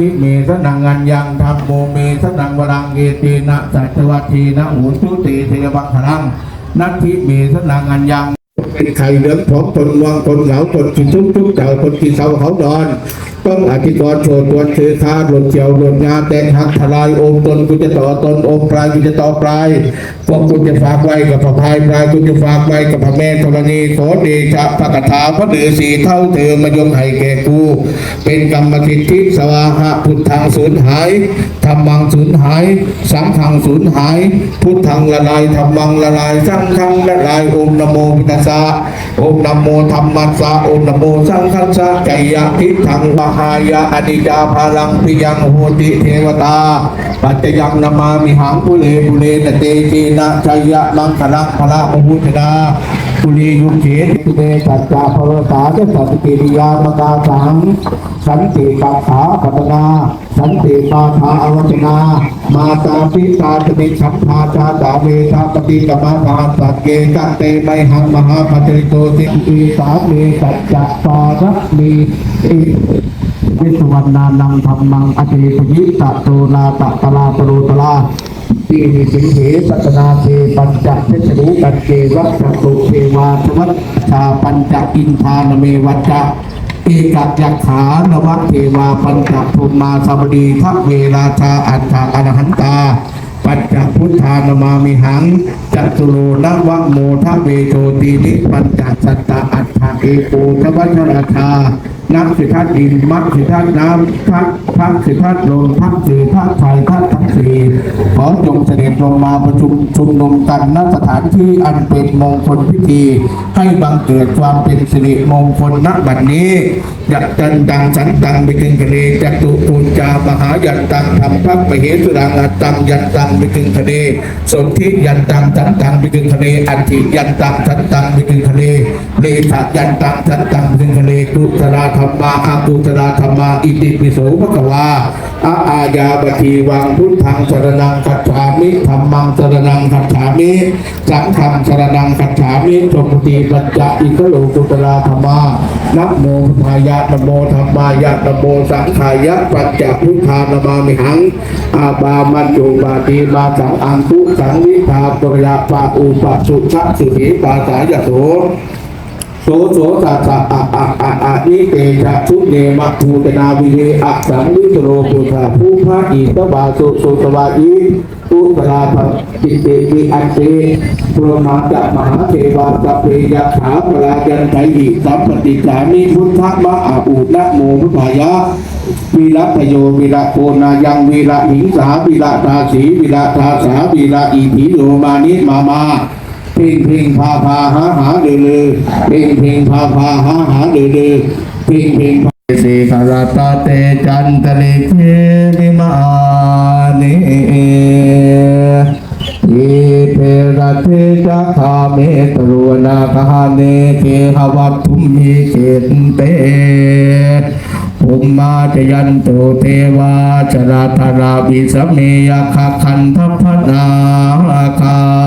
ทิเมสนังอัญญังธรรมโมเมสนังวรังเกตีนะสัจวัตีนะอุตุติเทวังพลังนัตถิเมสนังอัญญังเป็นไข่เหลืองผอมตนวังตนเหงาตนกินทุกทุกเจ้าตนกินเสาเขาดอน ต้องอธิกรโชดวนคือคาหลนเจียวหลนงาแตงหักทลายอมตนกูจะต่อตนอมปลายกูจะต่อปลายพวกกูจะฝากไว้กับพระพายปลายกูจะฝากไว้กับพระแม่ธรณีขอเดชะพระกถาพระฤาษีเท่าเธอมายกให้แก่กู เป็นกรรมสิทธิสวาหะพุทธังสูญหายธรรมังสูญหาย สังฆังสูญหาย พุทธังละลายธรรมังละลายสังฆังละลายอมนโมพุทธัสสะอมนโมธรรมัสสะอมนโมสังฆัสสะใจยะทิฏฐังมหายะอนิจาภาลังปิยังโหติเทวตา ปัจจยังนามามิหังปุเรปุเรนเตจีนะชัยะมังคลังพระมหุธนาปุรียุเขตุเตจัจจาภวตาเจสัตติริยามกาสังสันติปัฏฐาปัตนาสันติปาฐาอวัจนา มาตาปิตาตนิสัมภาชาตาเวทาปฏิกรรมภาสัตเกกัเตไมหังมหาปฏิโตติปีสาเมสัจจะปาระมีอิ วิสวรรณานังธรรมังอติปยิตะโตนาตะตลาตโรตลาปีนิสิงเหปัตนาเทปัญจเพชรูปัจเจวัตตุเทวาทวัชชาปัญจอินทานเมวัจจะเอกัจจขานวะเทวาปัญจภูมาสมดีทัพเวราชาอัฏฐอรหันตา ปัจจพุทธานามามิหังจัตุโลนวะโมทะเวโชตินิปัญจสัตตะอัฏฐเอโกทวัชราชา นักสิทัศดินมักสิทัศน้ำทักทักสิทัศลมทักสีทักไฟทักทั้งสี่ขอจงเสด็จลงมาประชุมชุมนุมกันณสถานที่อันเป็นมงคลพิธี ให้บังเกิดความเป็นสิริมงคลณบัดนี้ยัตตันดังสันตังไปถึงทะเลจตุปู จามหายันตังธรรมพักไปเหตุรังอัตตังยันตังไปถึงทะเลสนธิยันตังสันตังไปถึงทะเลอันติยันตังสันตังไปถึงทะเลเลสะยันตังสันตังไปถึงทะเลตุตระธรรมาอาตุตระธรรมาอิติปิโสภควา อาอาญาบทีวังพุทธังสรนังคัจฉามิธรรมังสรนังคัจฉามิสังฆังสรนังคัจฉามิจงตีปัญจอิกโลกุตราธรรมานะโมพุทายะนโมธรรมายะนโมสังขายะปัญจพุทธานามามิหังอาบามันโยบาตีมาสังอังคุสังวิภาปรยาปาอุปสุชะสุหิปาสายโส โสโสสัสสะอะอะอะอะนิเตชะชุเนมะภูตนาวิเรอะสังวิโรปุถะผู้พระอิตบาสุสุสวาอิอุตราภจิตเตวิอันเตพรหมาจัมหาเทวาสพเพยะขาปรายันไทยิสัมปติสามิพุทธมะอาอุนะโมพุทธายะวีระพโยวีระโกนายังวีระหิงสาวีระทาสีวีระทาสาวีระอีผีโลมานิมามา พ่งพ่งพาพาหาหาเดือเดือพ่งพ่งพาพาหาหาเดือเดือพ่งพ่งสีคารตาเตจันตลิเทวิมาเนยีเทระเทจะคาเมตรุนาคาเนเคหวัตทุมิเกตเตภูมิมาจยันตุเทวาชราธาราวิสเมยคาคันทพนาคา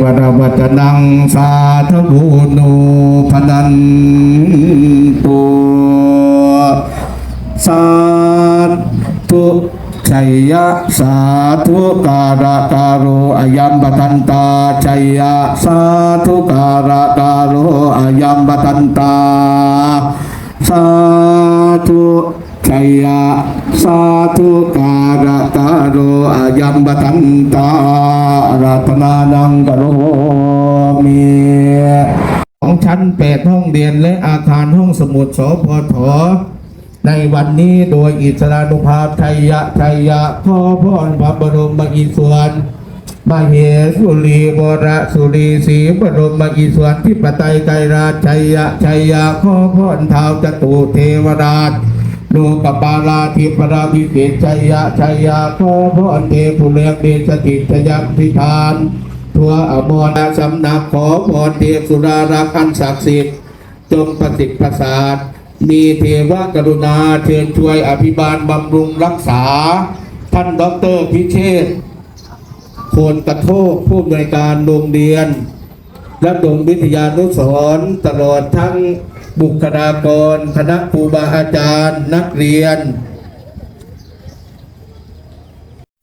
วรวัตนังสาธบูนูพนันตุสาธุชัยยะสาธุการะการโรอายัมปตันตาชัยยะสาธุการะการโรอายัมปตันตาสาธุ ชัยยะสาธุการะตาโรอายัมบตันตารัตนานังกโรมีของชั้นแปดห้องเรียนและอาคารห้องสมุดสพทในวันนี้โดยอิสรานุภาพชัยยะชัยยะขอพรพระบรมอิศวรมเหสุรีวรสุรีศรีบรมอิศวรที่ปไตยไกรราชชัยยะชัยยะขอพรเท้าจตุเทวราช โลกปาลาธิปราวิเศษชัยยะชัยยะขอพรเทพุเรกเดชติตยักพิธาน ทั่วอมรสำนักขอพรเทพสุรารักอันศักดิ์สิทธิ์จงประสิทธิ์ประสาทมีเทวกรุณาเชิญช่วยอภิบาลบำรุงรักษา ท่านด็อกเตอร์พิเชษโคนกระโทกผู้อำนวยการโรงเรียน และดงวิทยานุสรณ์ตลอดทั้งบุคลากร คณะครูบาอาจารย์ นักเรียน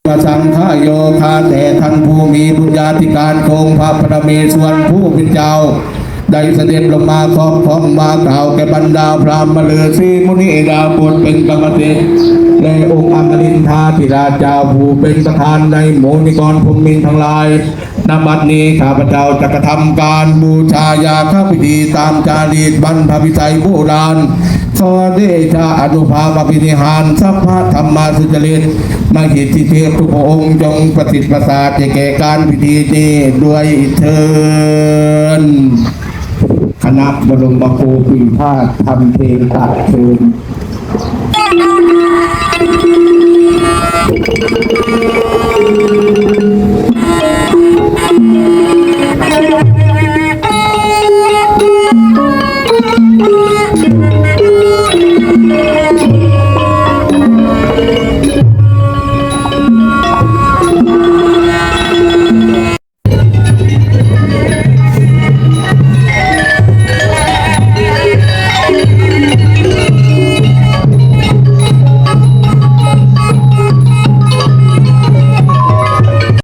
ประสังฆโยคาแต่ท่านผู้มีบุญญาธิการคงพระประเมศวรผู้เป็นเจ้า ได้เสด็จลงมาครอบครองมากล่าวแก่บรรดาพรามมาเลอซีมุนีเอดาบทเป็นกรรมเตและองค์อมรินทาธิราชาผู้เป็นประธานในโมนิกรพรหมมินทร์ทั้งหลายนบัดนี้ข้าพเจ้าจะกระทำการบูชายาข้าพิธีตามจารีตบรรพวิจัยโบราณขอเดชะอนุภาพพินิหารสัพพะธรรมาสุจริตมหิตทิเทพทุกพรองค์จงประสิทธิ์ประสาทแก่การพิธีนี้ด้วยเทิน คณะบรมครูปีพาดทำเพลงตัดเชิญ